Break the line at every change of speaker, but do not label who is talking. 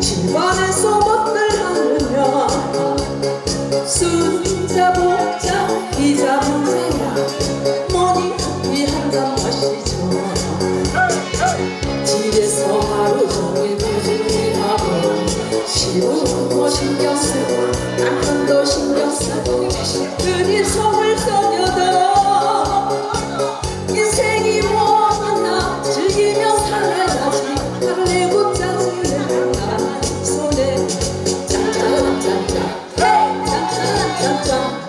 집안에서 멋들 하느냐 술자 복자 기자 문제야. 뭐니? 커피 한잔 마시죠. 집에서 하루 종일 무진일하고 시부로 신경 쓰고 cha.